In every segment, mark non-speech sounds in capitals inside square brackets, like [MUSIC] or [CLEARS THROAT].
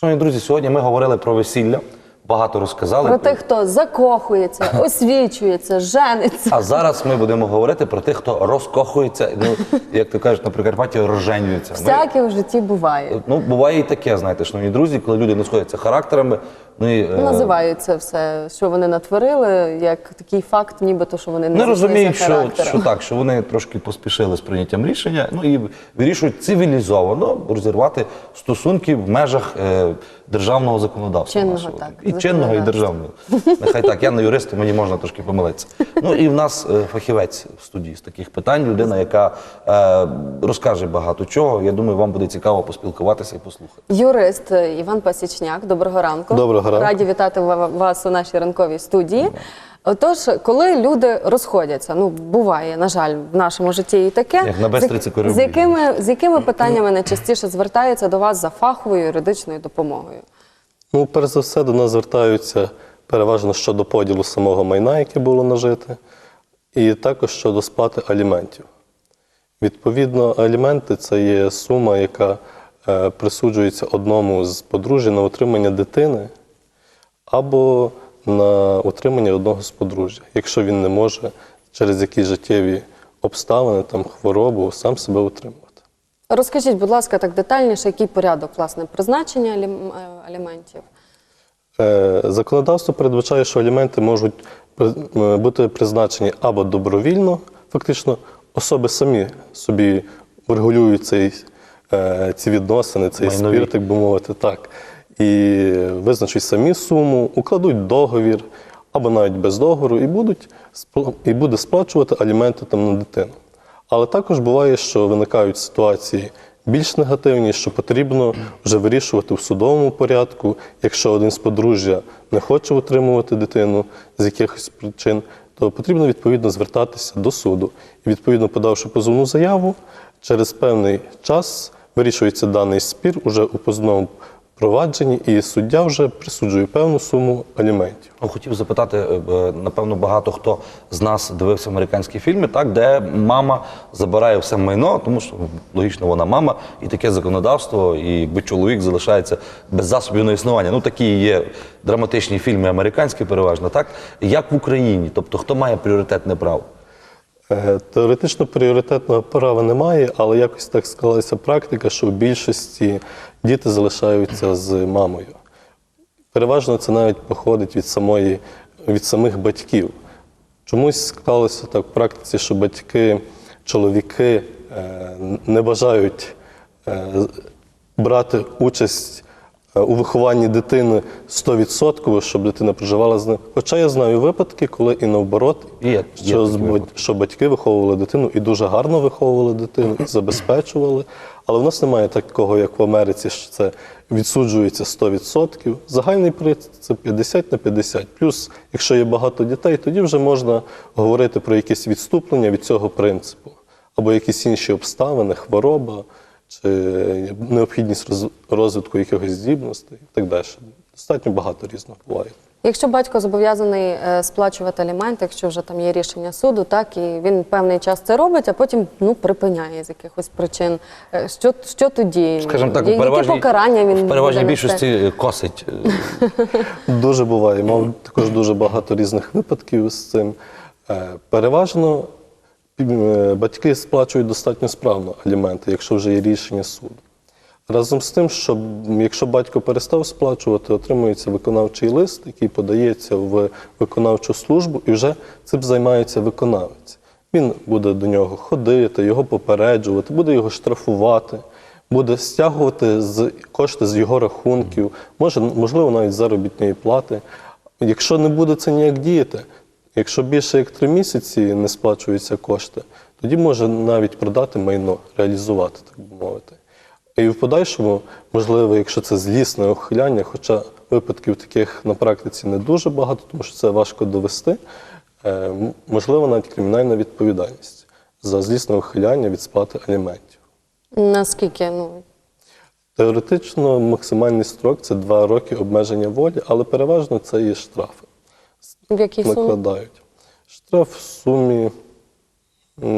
Шановні друзі, сьогодні ми говорили про весілля, багато розказали. Про тих, хто закохується, освічується, жениться. А зараз ми будемо говорити про тих, хто розкохується, ну як то кажуть на Прикарпатті, розженюється. Ми- Всяке в житті буває. Ну, буває і таке, знаєте, шановні друзі, коли люди не сходяться характерами. Ну, і, е, Називають це все, що вони натворили, як такий факт, нібито що вони не не зійшлися розуміють, що, що так, що вони трошки поспішили з прийняттям рішення, ну і вирішують цивілізовано розірвати стосунки в межах е, державного законодавства. Чинного, нашого. так, і чинного, і державного. Нехай так, я не юрист, мені можна трошки помилитися. Ну і в нас е, фахівець в студії з таких питань, людина, яка е, розкаже багато чого. Я думаю, вам буде цікаво поспілкуватися і послухати. Юрист Іван Пасічняк, доброго ранку. Доброго ранку. Раді вітати вас у нашій ранковій студії. Отож, коли люди розходяться, ну буває, на жаль, в нашому житті і таке. Як на з, кораблі. з якими з якими питаннями найчастіше звертаються до вас за фаховою юридичною допомогою? Ну, перш за все, до нас звертаються переважно щодо поділу самого майна, яке було нажите, і також щодо сплати аліментів. Відповідно, аліменти це є сума, яка е, присуджується одному з подружжя на утримання дитини або на утримання одного з подружжя, якщо він не може через якісь життєві обставини, там хворобу, сам себе утримувати. Розкажіть, будь ласка, так детальніше, який порядок власне призначення алім- е, аліментів? Е, Законодавство передбачає, що аліменти можуть бути призначені або добровільно, фактично, особи самі собі регулюють цей, е, ці відносини, цей Майнові. спір, так би мовити, так. І визначать самі суму, укладуть договір або навіть без договору, і, будуть, і буде сплачувати аліменти там на дитину. Але також буває, що виникають ситуації більш негативні, що потрібно вже вирішувати в судовому порядку, якщо один з подружжя не хоче утримувати дитину з якихось причин, то потрібно відповідно звертатися до суду. І відповідно подавши позовну заяву, через певний час вирішується даний спір уже у позовному провадженні, і суддя вже присуджує певну суму аліментів. Ну, Хотів запитати, е, е, напевно, багато хто з нас дивився американські фільми, так, де мама забирає все майно, тому що логічно вона мама, і таке законодавство, і чоловік залишається без засобів на існування. Ну такі є драматичні фільми американські, переважно, так як в Україні, тобто хто має пріоритетне право? Е, Теоретично пріоритетного права немає, але якось так склалася практика, що в більшості діти залишаються з мамою. Переважно це навіть походить від, самої, від самих батьків. Чомусь склалося так в практиці, що батьки, чоловіки е, не бажають е, брати участь у вихованні дитини 100%, щоб дитина проживала з ним. Хоча я знаю випадки, коли і наоборот, Є- є що, з такі що батьки виховували дитину і дуже гарно виховували дитину, і забезпечували. Але в нас немає такого, як в Америці, що це відсуджується 100%. Загальний принцип 50 на 50. Плюс, якщо є багато дітей, тоді вже можна говорити про якесь відступлення від цього принципу, або якісь інші обставини, хвороба чи необхідність роз- розвитку якихось здібностей і так далі. Достатньо багато різного буває. Якщо батько зобов'язаний е, сплачувати аліменти, якщо вже там є рішення суду, так і він певний час це робить, а потім ну припиняє з якихось причин. Е, Що, що тоді? Скажімо так, які покарання він в переважній більшості косить. е, [LAUGHS] Дуже буває. Мав також дуже багато різних випадків з цим. Переважно батьки сплачують достатньо справно аліменти, якщо вже є рішення суду. Разом з тим, що якщо батько перестав сплачувати, отримується виконавчий лист, який подається в виконавчу службу, і вже цим займається виконавець. Він буде до нього ходити, його попереджувати, буде його штрафувати, буде стягувати з кошти з його рахунків, може, можливо, навіть заробітної плати. Якщо не буде це ніяк діяти, якщо більше як три місяці не сплачуються кошти, тоді може навіть продати майно, реалізувати, так би мовити. І в подальшому, можливо, якщо це злісне ухиляння, хоча випадків таких на практиці не дуже багато, тому що це важко довести, е, можливо, навіть кримінальна відповідальність за злісне ухиляння від сплати аліментів. Наскільки ну Теоретично максимальний строк це два роки обмеження волі, але переважно це є штрафи. В якій сумі? накладають. Штраф в сумі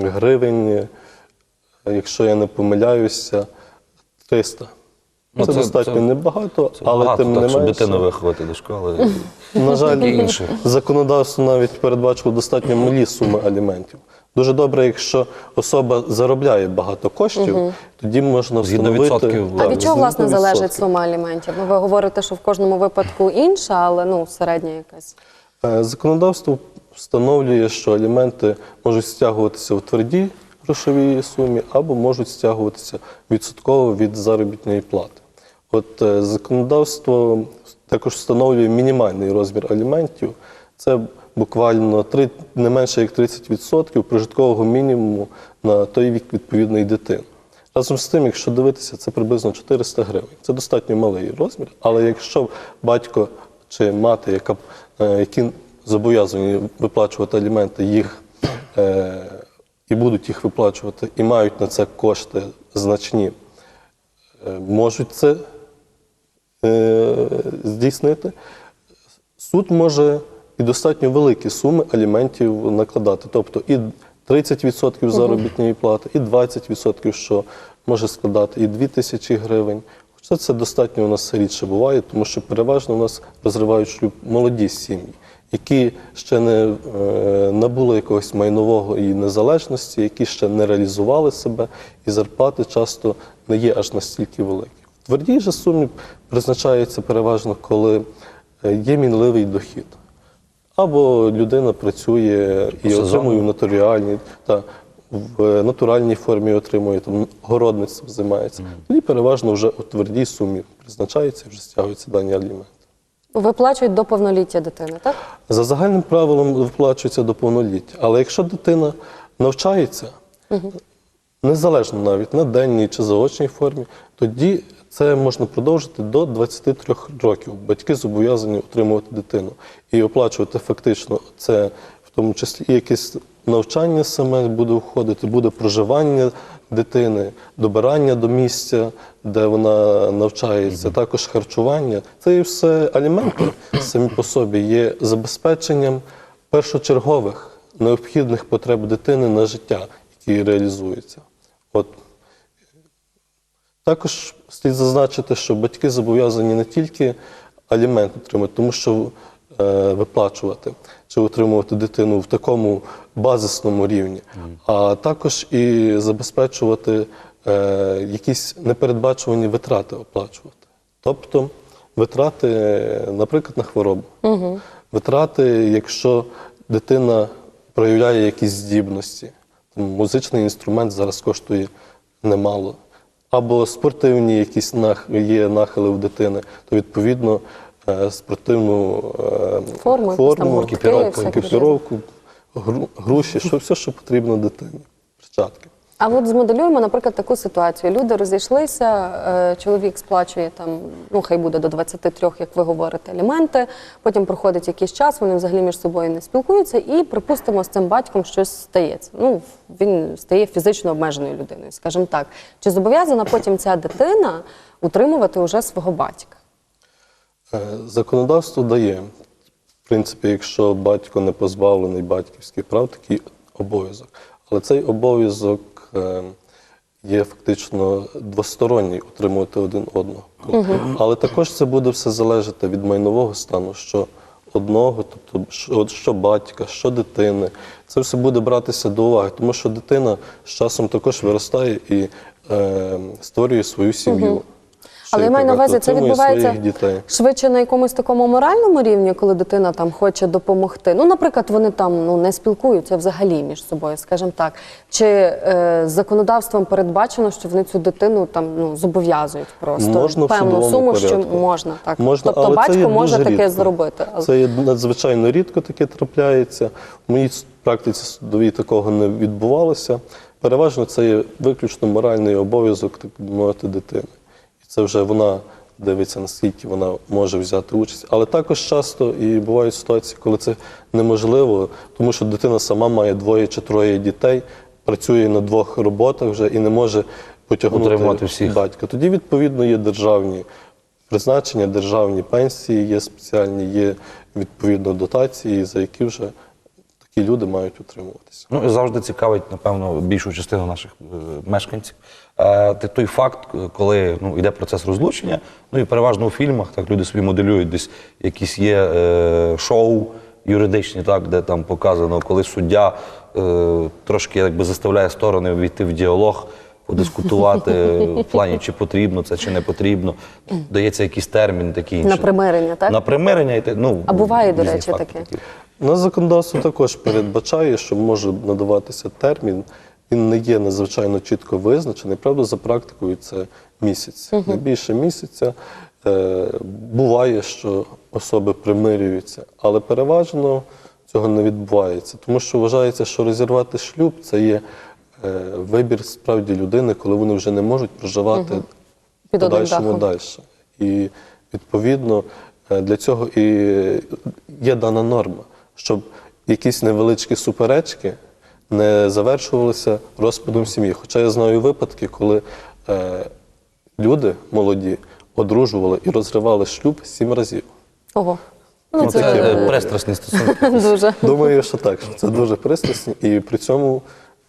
гривень, якщо я не помиляюся, 300 Ну, це, це- достатньо це- небагато, Це але багато, тим так, не щоб менше. дитину виховати до школи. На жаль, інше. законодавство навіть передбачило достатньо малі суми аліментів. Дуже добре, якщо особа заробляє багато коштів, тоді можна Згідно встановити. відсотків. А від чого власне залежить сума аліментів? Ну, ви говорите, що в кожному випадку інша, але ну середня якась. Е, Законодавство встановлює, що аліменти можуть стягуватися в твердій грошовій сумі або можуть стягуватися відсотково від заробітної плати. От е, законодавство також встановлює мінімальний розмір аліментів. Це буквально три, не менше як 30% прожиткового мінімуму на той вік відповідної дитини. Разом з тим, якщо дивитися, це приблизно 400 гривень. Це достатньо малий розмір, але якщо батько чи мати, яка, е, які зобов'язані виплачувати аліменти, їх е, і будуть їх виплачувати, і мають на це кошти значні, е, можуть це е, здійснити. Суд може і достатньо великі суми аліментів накладати, тобто і 30% заробітної плати, і 20%, що може складати, і 2 тисячі гривень. Хоча це достатньо у нас рідше буває, тому що переважно у нас розривають шлюб молоді сім'ї, які ще не е, набули якогось майнового і незалежності, які ще не реалізували себе, і зарплати часто не є аж настільки великі. Твердій же сумі призначається переважно, коли е, є мінливий дохід. Або людина працює і Сезонно. отримує в нотаріальній та в натуральній формі отримує там городництвом займається. Тоді переважно вже у твердій сумі призначається і вже стягуються дані аліменти. Виплачують до повноліття дитини, так? За загальним правилом виплачується до повноліття. Але якщо дитина навчається, незалежно навіть на денній чи заочній формі, тоді це можна продовжити до 23 років. Батьки зобов'язані утримувати дитину і оплачувати фактично це, тому числі і якесь навчання саме буде входити, буде проживання дитини, добирання до місця, де вона навчається, також харчування. Це і все аліменти самі по собі є забезпеченням першочергових необхідних потреб дитини на життя, які реалізуються. От також слід зазначити, що батьки зобов'язані не тільки алімент отримати, тому що е, виплачувати чи утримувати дитину в такому базисному рівні, а також і забезпечувати е, якісь непередбачувані витрати оплачувати. Тобто витрати, е, наприклад, на хворобу. Витрати, якщо дитина проявляє якісь здібності. Там Музичний інструмент зараз коштує немало. Або спортивні якісь є нахили в дитини, то відповідно спортивну е, Форму, там гуртки, екіпіровку, всякі екіпіровку, гру- груші, що все, що потрібно дитині. Перчатки. А от змоделюємо, наприклад, таку ситуацію. Люди розійшлися, е, чоловік сплачує там, ну хай буде до 23, як ви говорите, аліменти. Потім проходить якийсь час, вони взагалі між собою не спілкуються, і припустимо, з цим батьком щось стається. Ну він стає фізично обмеженою людиною, скажімо так. Чи зобов'язана потім ця дитина утримувати уже свого батька? Е, Законодавство дає, в принципі, якщо батько не позбавлений батьківських прав, такий обов'язок. Але цей обов'язок е, є фактично двосторонній утримувати один одного. Але також це буде все залежати від майнового стану, що одного, тобто що, що батька, що дитини. Це все буде братися до уваги, тому що дитина з часом також виростає і е, створює свою сім'ю. Ще, Але я маю на увазі, це відбувається швидше на якомусь такому моральному рівні, коли дитина там хоче допомогти. Ну, наприклад, вони там ну не спілкуються взагалі між собою, скажімо так. Чи е, законодавством передбачено, що вони цю дитину там ну зобов'язують просто Можна певну суму, порядку. що можна так. Можна, тобто але батько може таке рідко. зробити. Це є надзвичайно рідко таке трапляється. В моїй практиці судовій такого не відбувалося. Переважно це є виключно моральний обов'язок, так мовити, дитини. Це вже вона дивиться, наскільки вона може взяти участь. Але також часто і бувають ситуації, коли це неможливо, тому що дитина сама має двоє чи троє дітей, працює на двох роботах вже і не може потягнути всіх. батька. Тоді, відповідно, є державні призначення, державні пенсії, є спеціальні, є відповідно дотації, за які вже такі люди мають утримуватися. Ну і завжди цікавить, напевно, більшу частину наших е, мешканців. Е, той факт, коли ну, йде процес розлучення, ну і переважно у фільмах так люди собі моделюють десь якісь є е, шоу юридичні, так, де там показано, коли суддя е, трошки якби заставляє сторони війти в діалог. Подискутувати в плані, чи потрібно це, чи не потрібно. Дається якийсь термін такий На примирення, так? На примирення ну, А буває, до речі, факти таке? такі. У законодавство також передбачає, що може надаватися термін. Він не є надзвичайно чітко визначений. Правда, за практикою це місяць. Не більше місяця. Е, буває, що особи примирюються, але переважно цього не відбувається. Тому що вважається, що розірвати шлюб це є е, вибір справді людини, коли вони вже не можуть проживати Під подальшому далі. І відповідно е, для цього і є дана норма, щоб якісь невеличкі суперечки не завершувалися розпадом сім'ї. Хоча я знаю випадки, коли е, люди молоді одружували і розривали шлюб сім разів. Ого. Ну, це таке е, було. пристрасні стосунки. [LAUGHS] дуже. Думаю, що так, що це дуже пристрасні, і при цьому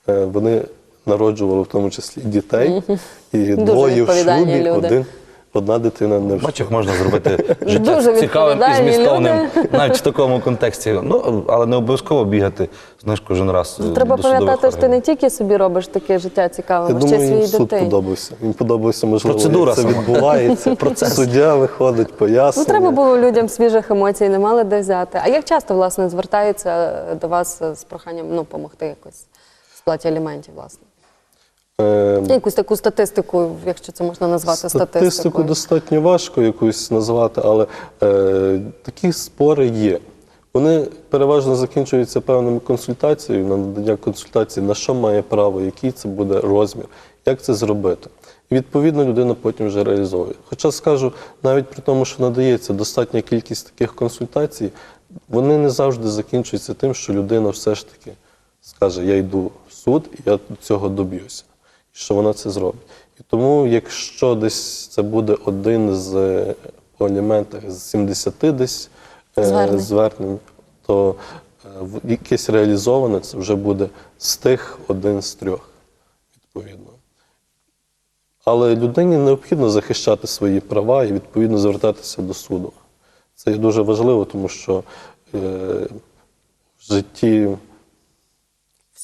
е, вони народжували в тому числі і дітей, і двоє в шлюбі, люди. один, одна дитина не Бачиш, як можна зробити [LAUGHS] життя Дуже цікавим і відповідальні змістовним люди. [LAUGHS] навіть в такому контексті. Ну, але не обов'язково бігати, знаєш, кожен раз. е, Треба до судових пам'ятати, що ти органів. не тільки собі робиш таке життя Я цікавим, а ще й думаю, їм своїй суд дитині. подобався. Їм подобається, можливо, Процедура як це сама. відбувається. [LAUGHS] Процес. Суддя виходить, пояснює. Ну, треба було людям свіжих емоцій, не мали де взяти. А як часто, власне, звертаються до вас з проханням ну, допомогти якось в сплаті аліментів, власне? Е, Якусь таку статистику, якщо це можна назвати Статистику статистикою. достатньо важко якусь назвати, але е, такі спори є. Вони переважно закінчуються певними консультаціями, на надання консультацій, на що має право, який це буде розмір, як це зробити. І відповідно людина потім вже реалізовує. Хоча скажу, навіть при тому, що надається достатня кількість таких консультацій, вони не завжди закінчуються тим, що людина все ж таки скаже: Я йду в суд, і я цього доб'юся, що вона це зробить. І тому, якщо десь це буде один з е, по аліментах з 70 десь е, Звернень. звернень, то е, якесь реалізоване це вже буде з тих один з трьох, відповідно. Але людині необхідно захищати свої права і відповідно звертатися до суду. Це є дуже важливо, тому що е, в житті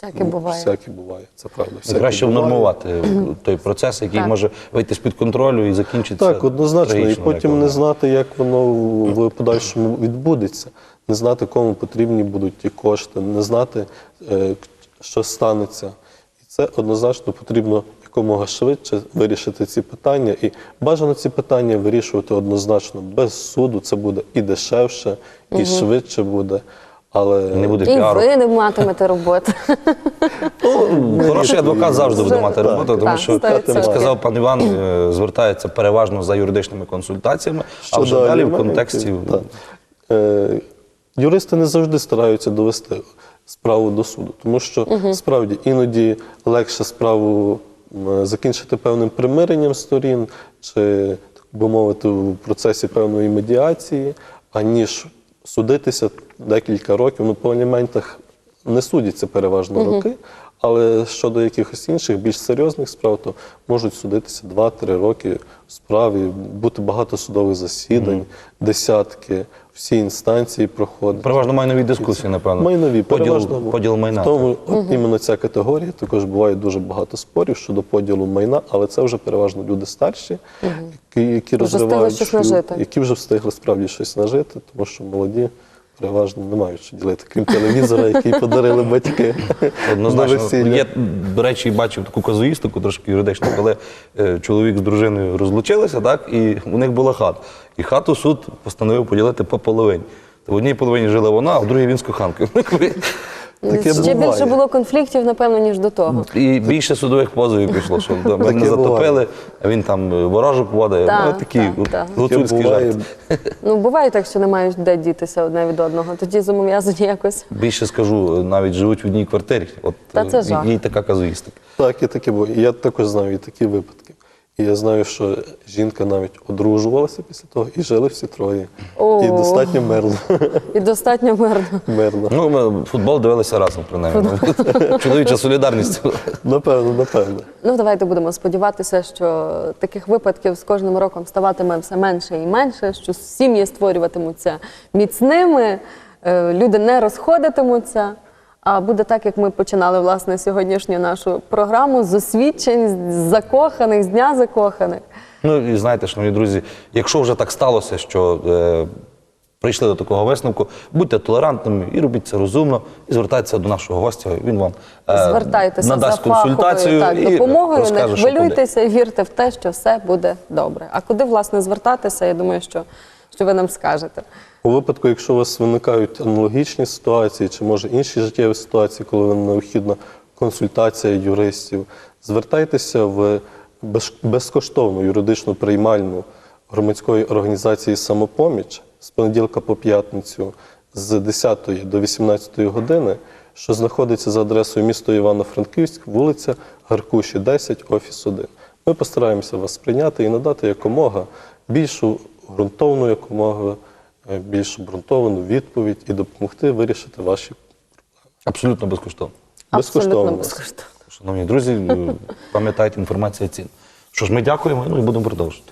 Всяке буває. всяке буває. Це правда. всяке Краще буває. внормувати [CLEARS THROAT] той процес, який Так. може вийти з-під контролю і закінчитися. Так, однозначно. І потім не знати, як воно в подальшому відбудеться, не знати, кому потрібні будуть ті кошти, не знати, е, що станеться. І це однозначно потрібно якомога швидше вирішити ці питання. І бажано ці питання вирішувати однозначно без суду. Це буде і дешевше, і швидше буде. Але Не буде І піару. ви не матимете роботи. [LAUGHS] Ну, Хороший адвокат завжди буде мати роботу, тому Так, що, як відсотків. сказав пан Іван, е, звертається переважно за юридичними консультаціями, а вже далі в контексті. так. Е, юристи не завжди стараються довести справу до суду, тому що справді іноді легше справу м, закінчити певним примиренням сторін, чи, так би мовити, в процесі певної медіації, аніж судитися декілька років. Ну, по аліментах не судяться переважно роки. Але щодо якихось інших більш серйозних справ, то можуть судитися 2-3 роки в справі, бути багато судових засідань, десятки, всі інстанції проходять. Переважно майнові дискусії, напевно. Майнові, поділ, переважно. поділ майна. Тому от іменно ця категорія також буває дуже багато спорів щодо поділу майна, але це вже переважно люди старші, які, які Вже розривають шлюб, які вже встигли справді щось нажити, тому що молоді переважно не мають що ділити, крім телевізора, який подарили батьки Однозначно. весілля. Я, до речі, бачив таку казуїстику, трошки юридичну, коли е, чоловік з дружиною розлучилися, так, і у них була хата. І хату суд постановив поділити по половині. В одній половині жила вона, а в другій він з коханкою. Таке Ще буває. більше було конфліктів, напевно, ніж до того. І більше судових позовів пішло, що там, Таке мене затопили, а він там е, ворожок водає. Так, ну, такі так. Таке гуцульський буває. [LAUGHS] Ну, буває так, що не мають де дітися одне від одного. Тоді зобов'язані якось. Більше скажу, навіть живуть в одній квартирі. От Та це е, жах. є така казуїстика. Так, і таке буває. Я також знаю і такі випадки. І я знаю, що жінка навіть одружувалася після того і жили всі троє. О. І достатньо мирно. І достатньо мирно. мирно. Ну, ми футбол дивилися разом, принаймні. [LAUGHS] Чоловіча солідарність. Напевно, напевно. Ну, давайте будемо сподіватися, що таких випадків з кожним роком ставатиме все менше і менше, що сім'ї створюватимуться міцними, е, люди не розходитимуться. А буде так, як ми починали власне сьогоднішню нашу програму з освідчень, з закоханих, з дня закоханих. Ну і знаєте, шановні друзі, якщо вже так сталося, що е, прийшли до такого висновку, будьте толерантними і робіть це розумно, і звертайтеся до нашого гостя. Він вам е, Звертайтеся за надасть фаховою так, і допомогою, не хвилюйтеся і вірте в те, що все буде добре. А куди власне звертатися? Я думаю, що, що ви нам скажете. У випадку, якщо у вас виникають аналогічні ситуації, чи може інші життєві ситуації, коли вам необхідна консультація юристів, звертайтеся в безкоштовну юридичну приймальну громадської організації Самопоміч з понеділка по п'ятницю з 10 до 18 години, що знаходиться за адресою місто Івано-Франківськ, вулиця Гаркуші, 10, офіс 1. Ми постараємося вас прийняти і надати якомога більшу ґрунтовну, якомога е, більш обґрунтовану відповідь і допомогти вирішити ваші проблеми. Абсолютно безкоштовно. безкоштовно. Абсолютно безкоштовно. Шановні друзі, е, пам'ятайте, інформація цін. Що ж, ми дякуємо ну і будемо продовжувати.